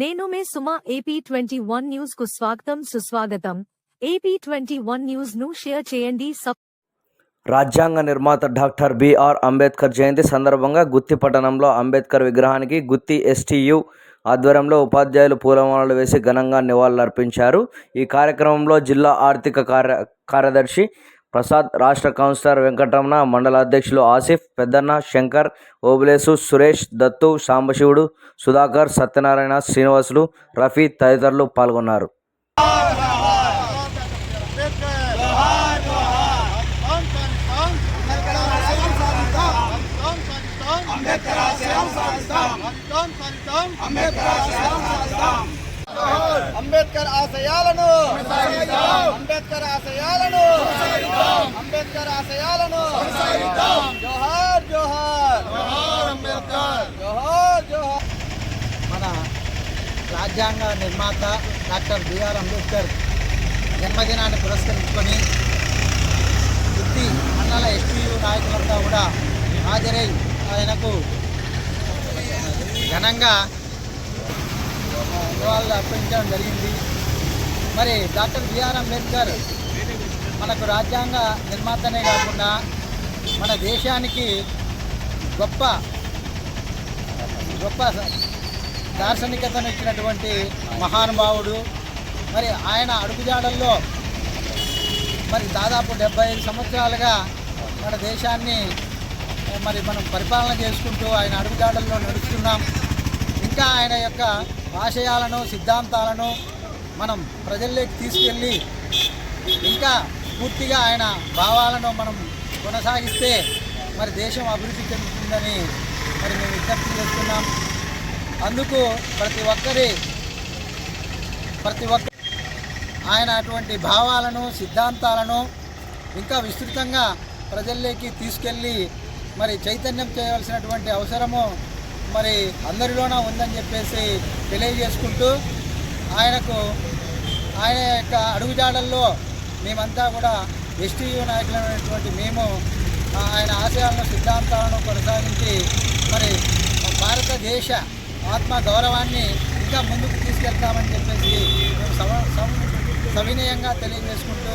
నేను మే Suma AP twenty one న్యూస్కు స్వాగతం సుస్వాగతం. ఏపీ ట్వంటీ వన్ న్యూస్ను షేర్ చేయండి. రాజ్యాంగ నిర్మాత డాక్టర్ బిఆర్ అంబేద్కర్ జయంతి సందర్భంగా గుత్తి పట్టణంలో అంబేద్కర్ విగ్రహానికి గుత్తి ఎస్టీయు ఆధ్వర్యంలో ఉపాధ్యాయులు పూలమాలలు వేసి ఘనంగా నివాళులర్పించారు. ఈ కార్యక్రమంలో జిల్లా ఆర్థిక కార్య కార్యదర్శి ప్రసాద్ రాష్ట్ర కౌన్సిలర్ వెంకటరమణ మండల అధ్యక్షులు ఆసిఫ్ పెద్దన్న శంకర్ ఓబులేసు సురేష్ దత్తు సాంబశివుడు సుధాకర్ సత్యనారాయణ శ్రీనివాసులు రఫీ తదితరులు పాల్గొన్నారు. అంబేద్కర్ ఆశయాలను అంబేద్కర్ ఆశయాలను అంబేద్కర్ ఆశయాలను. జోహార్ జోహార్. అంబేద్కర్. జోహార్ జోహార్. మన రాజ్యాంగ నిర్మాత డాక్టర్ బిఆర్ అంబేద్కర్ జన్మదినాన్ని పురస్కరించుకొని వృత్తి మండల ఎస్టీయు నాయకులంతా కూడా హాజరై ఆయనకు ఘనంగా నివాళులు అర్పించడం జరిగింది. మరి డాక్టర్ బిఆర్ అంబేద్కర్ మనకు రాజ్యాంగ నిర్మాతనే కాకుండా మన దేశానికి గొప్ప గొప్ప దార్శనికతను ఇచ్చినటువంటి మహానుభావుడు. మరి ఆయన అడుగుజాడల్లో మరి దాదాపు డెబ్బై ఐదు సంవత్సరాలుగా మన దేశాన్ని మరి మనం పరిపాలన చేసుకుంటూ ఆయన అడుగుజాడల్లో నడుస్తున్నాం. ఇంకా ఆయన యొక్క ఆశయాలను సిద్ధాంతాలను మనం ప్రజల్లోకి తీసుకెళ్ళి ఇంకా పూర్తిగా ఆయన భావాలను మనం కొనసాగిస్తే మరి దేశం అభివృద్ధి చెందుతుందని మరి మేము విజ్ఞప్తి చేస్తున్నాం. అందుకు ప్రతి ఒక్కరి ప్రతి ఒక్క ఆయన అటువంటి భావాలను సిద్ధాంతాలను ఇంకా విస్తృతంగా ప్రజల్లోకి తీసుకెళ్ళి మరి చైతన్యం చేయవలసినటువంటి అవసరము మరి అందరిలోనూ ఉందని చెప్పేసి తెలియజేసుకుంటూ ఆయనకు ఆయన యొక్క అడుగుజాడల్లో మేమంతా కూడా ఎస్టీయూ నాయకులైనటువంటి మేము ఆయన ఆశయాలను సిద్ధాంతాలను కొనసాగించి మరి భారతదేశ ఆత్మ గౌరవాన్ని ఇంకా ముందుకు తీసుకెళ్తామని చెప్పేసి మేము సవ- సవినయంగా తెలియజేసుకుంటూ